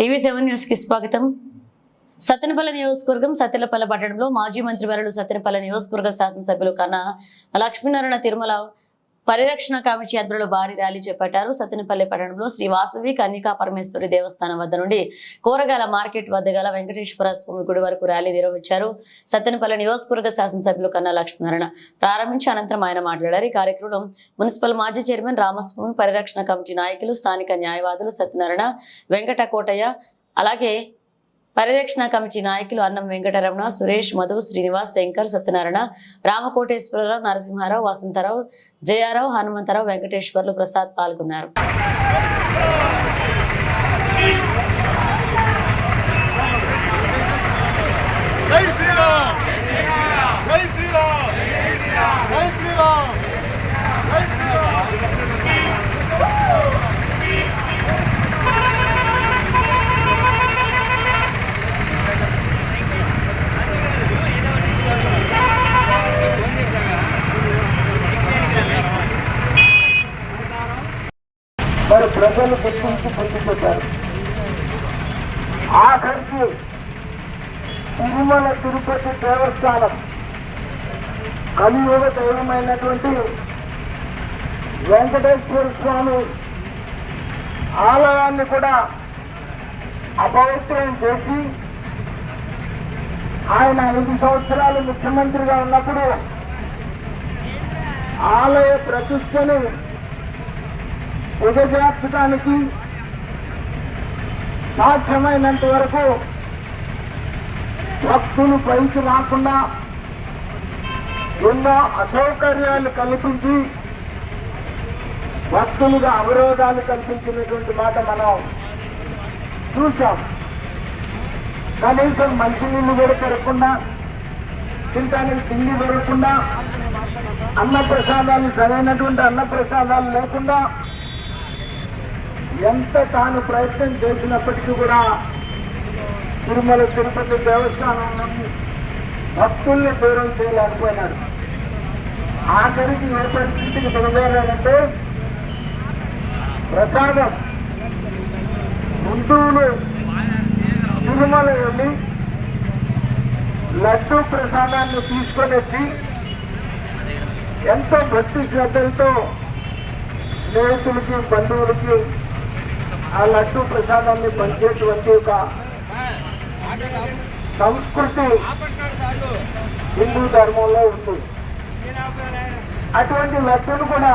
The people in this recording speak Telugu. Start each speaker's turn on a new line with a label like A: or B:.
A: టీవీ సెవెన్ న్యూస్కి స్వాగతం. సత్తెనపల్లి నియోజకవర్గం సత్తెనపల్లి పట్టణంలో మాజీ మంత్రి వరుడు సత్తెనపల్లి నియోజకవర్గ శాసనసభ్యులు కన్నా లక్ష్మీనారాయణ తిరుమల పరిరక్షణ కమిటీ ఆధ్వర్యంలో భారీ ర్యాలీ చేపట్టారు. సత్యనపల్లి పట్టణంలో శ్రీ వాసవి కన్యకా పరమేశ్వరి దేవస్థానం వద్ద నుండి కూరగాయల మార్కెట్ వద్ద గల వెంకటేశ్వర స్వామి గుడి వరకు ర్యాలీ నిర్వహించారు. సత్తెనపల్లి నియోజకవర్గ శాసనసభ్యులు కన్నా లక్ష్మీనారాయణ ప్రారంభించి అనంతరం ఆయన మాట్లాడారు. ఈ కార్యక్రమంలో మున్సిపల్ మాజీ చైర్మన్ రామస్వామి పరిరక్షణ కమిటీ నాయకులు స్థానిక న్యాయవాదులు సత్యనారాయణ వెంకట కోటయ్య అలాగే పరిరక్షణ కమిటీ నాయకులు అన్నం వెంకటరమణ సురేష్ మధు శ్రీనివాస్ శంకర్ సత్యనారాయణ రామకోటేశ్వరరావు నరసింహారావు వసంతరావు జయారావు హనుమంతరావు వెంకటేశ్వర్లు ప్రసాద్ పాల్గొన్నారు.
B: ప్రజలు గుర్తించి గుర్తుపెట్టారు ఆఖరికి తిరుమల తిరుపతి దేవస్థానం కలియుగ దైవమైనటువంటి వెంకటేశ్వర స్వామి ఆలయాన్ని కూడా అపవిత్రం చేసి ఆయన ఐదు సంవత్సరాలు ముఖ్యమంత్రిగా ఉన్నప్పుడు ఆలయ ప్రతిష్టని దిగజార్చడానికి సాధ్యమైనంత వరకు భక్తులు పైకి రాకుండా ఎన్నో అసౌకర్యాలు కల్పించి భక్తులుగా అవరోధాలు కల్పించినటువంటి మాట మనం చూసాం కనీసం మంచినీళ్ళు కూడా పెరగకుండా తినడానికి తిండి దొరకకుండా అన్న ప్రసాదాలు సరైనటువంటి అన్న ప్రసాదాలు లేకుండా ఎంత తాను ప్రయత్నం చేసినప్పటికీ కూడా తిరుమల తిరుపతి దేవస్థానం భక్తుల్ని దూరం చేయలేకపోయినాడు ఆఖరికి ఏ పరిస్థితికి దిగజారంటే ప్రసాదం. హిందువులు తిరుమల వెళ్ళి లడ్డు ప్రసాదాన్ని తీసుకొని వచ్చి ఎంతో భక్తి శ్రద్ధలతో స్నేహితులకి బంధువులకి ఆ లడ్డు ప్రసాదాన్ని పంచేటువంటి ఒక సంస్కృతి హిందూ ధర్మంలో ఉంది. అటువంటి లడ్డును కూడా